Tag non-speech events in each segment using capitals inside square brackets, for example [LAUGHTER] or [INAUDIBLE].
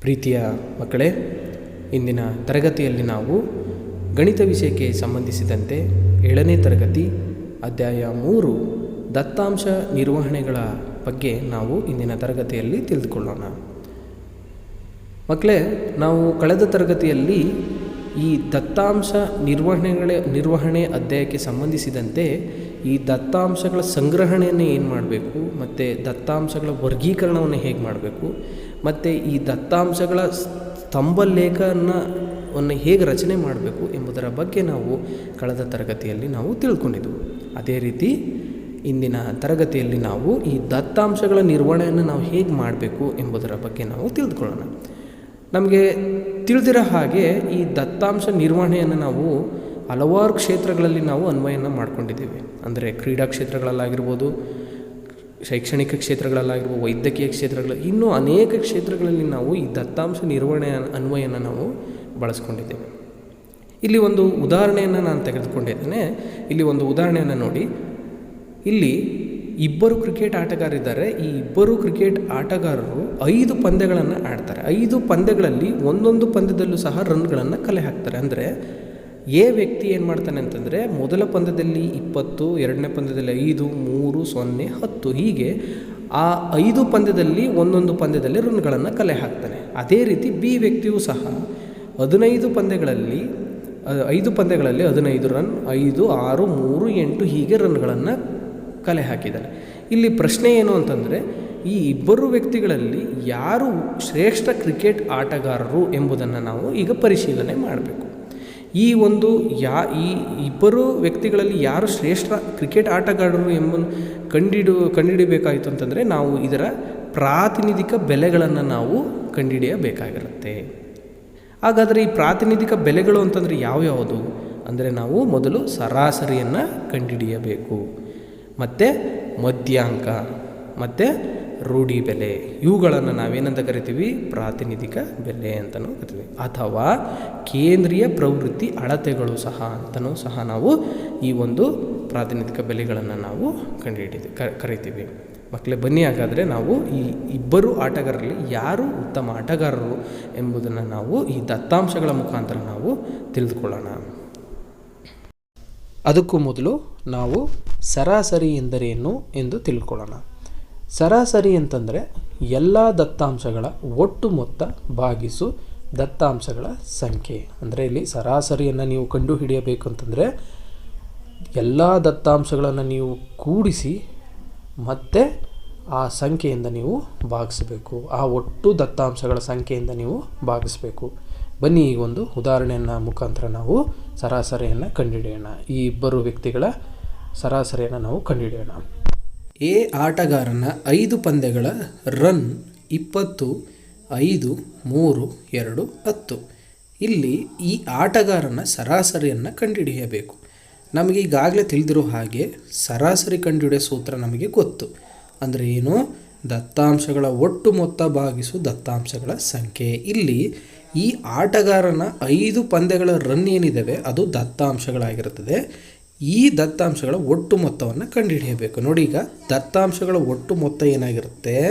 ಪ್ರೀತಿಯ ಮಕ್ಕಳೇ, ಇಂದಿನ ತರಗತಿಯಲ್ಲಿ ನಾವು ಗಣಿತ ವಿಷಯಕ್ಕೆ ಸಂಬಂಧಿಸಿದಂತೆ ಏಳನೇ ತರಗತಿ ಅಧ್ಯಾಯ ಮೂರು ದತ್ತಾಂಶ ನಿರ್ವಹಣೆಗಳ ಬಗ್ಗೆ ನಾವು ಇಂದಿನ ತರಗತಿಯಲ್ಲಿ ತಿಳಿದುಕೊಳ್ಳೋಣ. ಮಕ್ಕಳೇ, ನಾವು ಕಳೆದ ತರಗತಿಯಲ್ಲಿ ಈ ದತ್ತಾಂಶ ನಿರ್ವಹಣೆಗಳ ನಿರ್ವಹಣೆ ಅಧ್ಯಾಯಕ್ಕೆ ಸಂಬಂಧಿಸಿದಂತೆ ಈ ದತ್ತಾಂಶಗಳ ಸಂಗ್ರಹಣೆಯನ್ನು ಏನು ಮಾಡಬೇಕು, ಮತ್ತು ದತ್ತಾಂಶಗಳ ವರ್ಗೀಕರಣವನ್ನು ಹೇಗೆ ಮಾಡಬೇಕು, ಮತ್ತು ಈ ದತ್ತಾಂಶಗಳ ಸ್ತಂಭ ಲೇಖನವನ್ನು ಹೇಗೆ ರಚನೆ ಮಾಡಬೇಕು ಎಂಬುದರ ಬಗ್ಗೆ ನಾವು ಕಳೆದ ತರಗತಿಯಲ್ಲಿ ನಾವು ತಿಳ್ಕೊಂಡಿದ್ದೆವು. ಅದೇ ರೀತಿ ಇಂದಿನ ತರಗತಿಯಲ್ಲಿ ನಾವು ಈ ದತ್ತಾಂಶಗಳ ನಿರ್ವಹಣೆಯನ್ನು ನಾವು ಹೇಗೆ ಮಾಡಬೇಕು ಎಂಬುದರ ಬಗ್ಗೆ ನಾವು ತಿಳಿದುಕೊಳ್ಳೋಣ. ನಮಗೆ ತಿಳಿದಿರೋ ಹಾಗೆ ಈ ದತ್ತಾಂಶ ನಿರ್ವಹಣೆಯನ್ನು ನಾವು ಹಲವಾರು ಕ್ಷೇತ್ರಗಳಲ್ಲಿ ನಾವು ಅನ್ವಯನ ಮಾಡ್ಕೊಂಡಿದ್ದೀವಿ. ಅಂದರೆ ಕ್ರೀಡಾ ಕ್ಷೇತ್ರಗಳಲ್ಲಾಗಿರ್ಬೋದು, ಶೈಕ್ಷಣಿಕ ಕ್ಷೇತ್ರಗಳಲ್ಲಾಗಿರ್ಬೋದು, ವೈದ್ಯಕೀಯ ಕ್ಷೇತ್ರಗಳ, ಇನ್ನೂ ಅನೇಕ ಕ್ಷೇತ್ರಗಳಲ್ಲಿ ನಾವು ಈ ದತ್ತಾಂಶ ನಿರ್ವಹಣೆ ಅನ್ವಯನ ನಾವು ಬಳಸ್ಕೊಂಡಿದ್ದೇವೆ. ಇಲ್ಲಿ ಒಂದು ಉದಾಹರಣೆಯನ್ನು ನಾನು ತೆಗೆದುಕೊಂಡಿದ್ದೇನೆ. ಇಲ್ಲಿ ಒಂದು ಉದಾಹರಣೆಯನ್ನು ನೋಡಿ. ಇಲ್ಲಿ ಇಬ್ಬರು ಕ್ರಿಕೆಟ್ ಆಟಗಾರರಿದ್ದಾರೆ. ಈ ಇಬ್ಬರು ಕ್ರಿಕೆಟ್ ಆಟಗಾರರು ಐದು ಪಂದ್ಯಗಳನ್ನು ಆಡ್ತಾರೆ. ಐದು ಪಂದ್ಯಗಳಲ್ಲಿ ಒಂದೊಂದು ಪಂದ್ಯದಲ್ಲೂ ಸಹ ರನ್ಗಳನ್ನು ಕಲೆ ಹಾಕ್ತಾರೆ. ಅಂದರೆ ಎ ವ್ಯಕ್ತಿ ಏನು ಮಾಡ್ತಾನೆ ಅಂತಂದರೆ ಮೊದಲ ಪಂದ್ಯದಲ್ಲಿ ಇಪ್ಪತ್ತು, ಎರಡನೇ ಪಂದ್ಯದಲ್ಲಿ ಐದು, ಮೂರು, ಸೊನ್ನೆ, ಹತ್ತು. ಹೀಗೆ ಆ ಐದು ಪಂದ್ಯದಲ್ಲಿ ಒಂದೊಂದು ಪಂದ್ಯದಲ್ಲಿ ರನ್ಗಳನ್ನು ಕಲೆ ಹಾಕ್ತಾನೆ. ಅದೇ ರೀತಿ ಬಿ ವ್ಯಕ್ತಿಯೂ ಸಹ ಹದಿನೈದು ಪಂದ್ಯಗಳಲ್ಲಿ, ಐದು ಪಂದ್ಯಗಳಲ್ಲಿ ಹದಿನೈದು ರನ್, ಐದು, ಆರು, ಮೂರು, ಎಂಟು ಹೀಗೆ ರನ್ಗಳನ್ನು ಕಲೆ ಹಾಕಿದ್ದಾನೆ. ಇಲ್ಲಿ ಪ್ರಶ್ನೆ ಏನು ಅಂತಂದರೆ, ಈ ಇಬ್ಬರು ವ್ಯಕ್ತಿಗಳಲ್ಲಿ ಯಾರು ಶ್ರೇಷ್ಠ ಕ್ರಿಕೆಟ್ ಆಟಗಾರರು ಎಂಬುದನ್ನು ನಾವು ಈಗ ಪರಿಶೀಲನೆ ಮಾಡಬೇಕು. ಈ ಒಂದು ಯಾ, ಈ ಇಬ್ಬರು ವ್ಯಕ್ತಿಗಳಲ್ಲಿ ಯಾರು ಶ್ರೇಷ್ಠ ಕ್ರಿಕೆಟ್ ಆಟಗಾರರು ಎಂಬ ಕಂಡಿಡು ಕಂಡುಹಿಡಿಬೇಕಾಯಿತು ಅಂತಂದರೆ, ನಾವು ಇದರ ಪ್ರಾತಿನಿಧಿಕ ಬೆಲೆಗಳನ್ನು ನಾವು ಕಂಡುಹಿಡಿಯಬೇಕಾಗಿರುತ್ತೆ ಹಾಗಾದರೆ ಈ ಪ್ರಾತಿನಿಧಿಕ ಬೆಲೆಗಳು ಅಂತಂದರೆ ಯಾವ್ಯಾವುದು? ಅಂದರೆ ನಾವು ಮೊದಲು ಸರಾಸರಿಯನ್ನು ಕಂಡುಹಿಡಿಯಬೇಕು ಮತ್ತು ಮಧ್ಯಾಂಕ ಮತ್ತು ರೂಢಿ ಬೆಲೆ. ಇವುಗಳನ್ನು ನಾವೇನಂತ ಕರಿತೀವಿ? ಪ್ರಾತಿನಿಧಿಕ ಬೆಲೆ ಅಂತಲೂ ಕರಿತೀವಿ. ಅಥವಾ ಕೇಂದ್ರೀಯ ಪ್ರವೃತ್ತಿ ಅಳತೆಗಳು ಸಹ ಅಂತಲೂ ಸಹ ನಾವು ಈ ಒಂದು ಪ್ರಾತಿನಿಧಿಕ ಬೆಲೆಗಳನ್ನು ನಾವು ಕಂಡುಹಿಡಿದು ಕರಿತೀವಿ. ಮಕ್ಕಳೇ ಬನ್ನಿ ಹಾಗಾದರೆ ನಾವು ಈ ಇಬ್ಬರು ಆಟಗಾರರಲ್ಲಿ ಯಾರು ಉತ್ತಮ ಆಟಗಾರರು ಎಂಬುದನ್ನು ನಾವು ಈ ದತ್ತಾಂಶಗಳ ಮುಖಾಂತರ ನಾವು ತಿಳಿದುಕೊಳ್ಳೋಣ. ಅದಕ್ಕೂ ಮೊದಲು ನಾವು ಸರಾಸರಿ ಎಂದರೇನು ಎಂದು ತಿಳ್ಕೊಳ್ಳೋಣ. ಸರಾಸರಿ ಅಂತಂದರೆ ಎಲ್ಲ ದತ್ತಾಂಶಗಳ ಒಟ್ಟು ಮೊತ್ತ ಭಾಗಿಸು ದತ್ತಾಂಶಗಳ ಸಂಖ್ಯೆ. ಅಂದರೆ ಇಲ್ಲಿ ಸರಾಸರಿಯನ್ನು ನೀವು ಕಂಡುಹಿಡಿಯಬೇಕು ಅಂತಂದರೆ ಎಲ್ಲ ದತ್ತಾಂಶಗಳನ್ನು ನೀವು ಕೂಡಿಸಿ ಮತ್ತೆ ಆ ಸಂಖ್ಯೆಯಿಂದ ನೀವು ಭಾಗಿಸಬೇಕು. ಆ ಒಟ್ಟು ದತ್ತಾಂಶಗಳ ಸಂಖ್ಯೆಯಿಂದ ನೀವು ಭಾಗಿಸಬೇಕು. ಬನ್ನಿ ಈಗ ಒಂದು ಉದಾಹರಣೆಯನ್ನು ಮುಖಾಂತರ ನಾವು ಸರಾಸರಿಯನ್ನು ಕಂಡುಹಿಡಿಯೋಣ. ಈ ಇಬ್ಬರು ವ್ಯಕ್ತಿಗಳ ಸರಾಸರಿಯನ್ನು ನಾವು ಕಂಡುಹಿಡಿಯೋಣ. ಎ ಆಟಗಾರನ ಐದು ಪಂದ್ಯಗಳ ರನ್ ಇಪ್ಪತ್ತು, ಐದು, ಮೂರು, ಎರಡು, ಹತ್ತು. ಇಲ್ಲಿ ಈ ಆಟಗಾರನ ಸರಾಸರಿಯನ್ನು ಕಂಡುಹಿಡಿಯಬೇಕು. ನಮಗೆ ಈಗಾಗಲೇ ತಿಳಿದಿರೋ ಹಾಗೆ ಸರಾಸರಿ ಕಂಡುಹಿಡಿಯೋ ಸೂತ್ರ ನಮಗೆ ಗೊತ್ತು. ಅಂದರೆ ಏನು? ದತ್ತಾಂಶಗಳ ಒಟ್ಟು ಮೊತ್ತ ಭಾಗಿಸು ದತ್ತಾಂಶಗಳ ಸಂಖ್ಯೆ. ಇಲ್ಲಿ ಈ ಆಟಗಾರನ ಐದು ಪಂದ್ಯಗಳ ರನ್ ಏನಿದ್ದಾವೆ ಅದು ದತ್ತಾಂಶಗಳಾಗಿರುತ್ತದೆ. ಈ ದತ್ತಾಂಶಗಳ ಒಟ್ಟು ಮೊತ್ತವನ್ನು ಕಂಡುಹಿಡಿಯಬೇಕು. ನೋಡಿ ಈಗ, ದತ್ತಾಂಶಗಳ ಒಟ್ಟು ಮೊತ್ತ ಏನಾಗಿರುತ್ತೆ?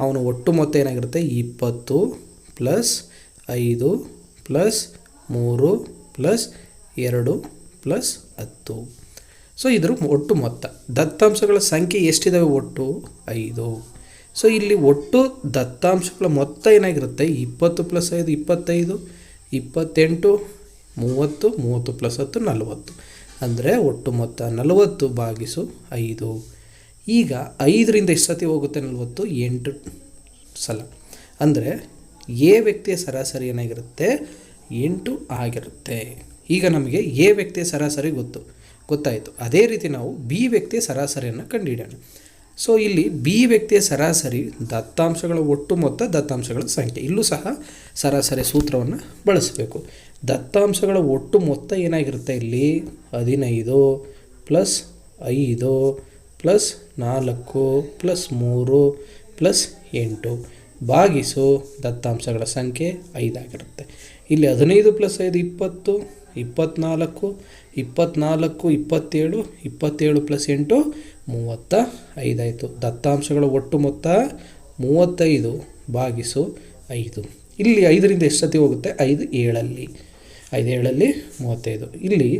ಅವನ ಒಟ್ಟು ಮೊತ್ತ ಏನಾಗಿರುತ್ತೆ? ಇಪ್ಪತ್ತು ಪ್ಲಸ್ ಐದು ಪ್ಲಸ್ ಮೂರು ಪ್ಲಸ್ ಎರಡು ಪ್ಲಸ್ ಹತ್ತು. ಸೊ, ಇದ್ರ ಒಟ್ಟು ಮೊತ್ತ. ದತ್ತಾಂಶಗಳ ಸಂಖ್ಯೆ ಎಷ್ಟಿದ್ದಾವೆ ಒಟ್ಟು? ಐದು. ಸೊ, ಇಲ್ಲಿ ಒಟ್ಟು ದತ್ತಾಂಶಗಳ ಮೊತ್ತ ಏನಾಗಿರುತ್ತೆ? ಇಪ್ಪತ್ತು ಪ್ಲಸ್ ಐದು, ಇಪ್ಪತ್ತೈದು, ಇಪ್ಪತ್ತೆಂಟು, ಮೂವತ್ತು ಮೂವತ್ತು ಪ್ಲಸ್ ಹತ್ತು, ನಲವತ್ತು. ಅಂದರೆ ಒಟ್ಟು ಮೊತ್ತ ನಲವತ್ತು ಭಾಗಿಸು ಐದು. ಈಗ ಐದರಿಂದ ಎಷ್ಟು ಸತಿ ಹೋಗುತ್ತೆ ನಲವತ್ತು, ಎಂಟು ಸಲ. ಅಂದರೆ ಎ ವ್ಯಕ್ತಿಯ ಸರಾಸರಿ ಏನಾಗಿರುತ್ತೆ? ಎಂಟು ಆಗಿರುತ್ತೆ. ಈಗ ನಮಗೆ ಎ ವ್ಯಕ್ತಿಯ ಸರಾಸರಿ ಗೊತ್ತು. ಗೊತ್ತಾಯಿತು. ಅದೇ ರೀತಿ ನಾವು ಬಿ ವ್ಯಕ್ತಿಯ ಸರಾಸರಿಯನ್ನು ಕಂಡುಹಿಡಿಯೋಣ ಸೊ ಇಲ್ಲಿ ಬಿ ವ್ಯಕ್ತಿಯ ಸರಾಸರಿ, ದತ್ತಾಂಶಗಳ ಒಟ್ಟು ಮೊತ್ತ, ದತ್ತಾಂಶಗಳ ಸಂಖ್ಯೆ. ಇಲ್ಲೂ ಸಹ ಸರಾಸರಿ ಸೂತ್ರವನ್ನು ಬಳಸಬೇಕು. ದತ್ತಾಂಶಗಳ ಒಟ್ಟು ಮೊತ್ತ ಏನಾಗಿರುತ್ತೆ ಇಲ್ಲಿ? ಹದಿನೈದು ಪ್ಲಸ್ ಐದು ಪ್ಲಸ್ ನಾಲ್ಕು ಪ್ಲಸ್ ಮೂರು ಪ್ಲಸ್ ಎಂಟು. ಭಾಗಿಸು ದತ್ತಾಂಶಗಳ ಸಂಖ್ಯೆ ಐದಾಗಿರುತ್ತೆ. ಇಲ್ಲಿ ಹದಿನೈದು ಪ್ಲಸ್ ಐದು ಇಪ್ಪತ್ತು ಇಪ್ಪತ್ತ್ನಾಲ್ಕು ಇಪ್ಪತ್ತ್ನಾಲ್ಕು ಇಪ್ಪತ್ತೇಳು ಇಪ್ಪತ್ತೇಳು ಪ್ಲಸ್ ಎಂಟು ಮೂವತ್ತ ಐದಾಯಿತು. ದತ್ತಾಂಶಗಳ ಒಟ್ಟು ಮೊತ್ತ ಮೂವತ್ತೈದು ಭಾಗಿಸು ಐದು. ಇಲ್ಲಿ ಐದರಿಂದ ಎಷ್ಟು ಸತಿ ಹೋಗುತ್ತೆ? ಐದು ಏಳಲ್ಲಿ. ಐದು ಏಳಲ್ಲಿ ಮೂವತ್ತೈದು. ಇಲ್ಲಿ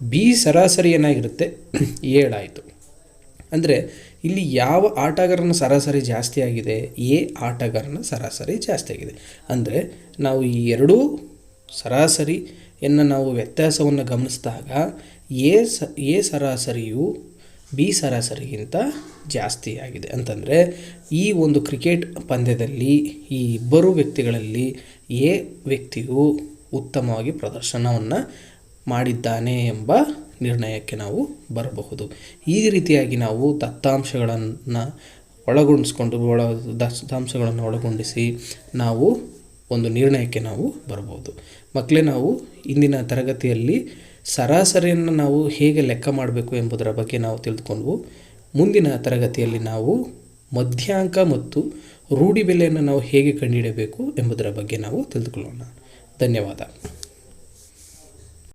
ಬಿ ಸರಾಸರಿ ಏನಾಗಿರುತ್ತೆ [CLEARS THROAT] ಏಳಾಯಿತು ಅಂದರೆ ಇಲ್ಲಿ ಯಾವ ಆಟಗಾರನ ಸರಾಸರಿ ಜಾಸ್ತಿ ಆಗಿದೆ? ಎ ಆಟಗಾರನ ಸರಾಸರಿ ಜಾಸ್ತಿ ಆಗಿದೆ. ಅಂದರೆ ನಾವು ಈ ಎರಡೂ ಸರಾಸರಿಯನ್ನು ನಾವು ವ್ಯತ್ಯಾಸವನ್ನು ಗಮನಿಸಿದಾಗ ಎ ಸ, ಎ ಸರಾಸರಿಯು ಬಿ ಸರಾಸರಿಗಿಂತ ಜಾಸ್ತಿ ಆಗಿದೆ ಅಂತಂದರೆ ಈ ಒಂದು ಕ್ರಿಕೆಟ್ ಪಂದ್ಯದಲ್ಲಿ ಈ ಇಬ್ಬರು ವ್ಯಕ್ತಿಗಳಲ್ಲಿ ಎ ವ್ಯಕ್ತಿಯು ಉತ್ತಮವಾಗಿ ಪ್ರದರ್ಶನವನ್ನು ಮಾಡಿದ್ದಾನೆ ಎಂಬ ನಿರ್ಣಯಕ್ಕೆ ನಾವು ಬರಬಹುದು. ಈ ರೀತಿಯಾಗಿ ನಾವು ದತ್ತಾಂಶಗಳನ್ನು ಒಳಗೊಂಡಿಸ್ಕೊಂಡು, ಒಳ ದತ್ತಾಂಶಗಳನ್ನು ಒಳಗೊಂಡಿಸಿ ನಾವು ಒಂದು ನಿರ್ಣಯಕ್ಕೆ ನಾವು ಬರ್ಬೋದು ಮಕ್ಕಳೇ ನಾವು ಇಂದಿನ ತರಗತಿಯಲ್ಲಿ ಸರಾಸರಿಯನ್ನು ನಾವು ಹೇಗೆ ಲೆಕ್ಕ ಮಾಡಬೇಕು ಎಂಬುದರ ಬಗ್ಗೆ ನಾವು ತಿಳಿದುಕೊಂಡ್ವು. ಮುಂದಿನ ತರಗತಿಯಲ್ಲಿ ನಾವು ಮಧ್ಯಾಂಕ ಮತ್ತು ರೂಢಿ ಬೆಲೆಯನ್ನು ನಾವು ಹೇಗೆ ಕಂಡುಹಿಡಬೇಕು ಎಂಬುದರ ಬಗ್ಗೆ ನಾವು ತಿಳಿದುಕೊಳ್ಳೋಣ. ಧನ್ಯವಾದ.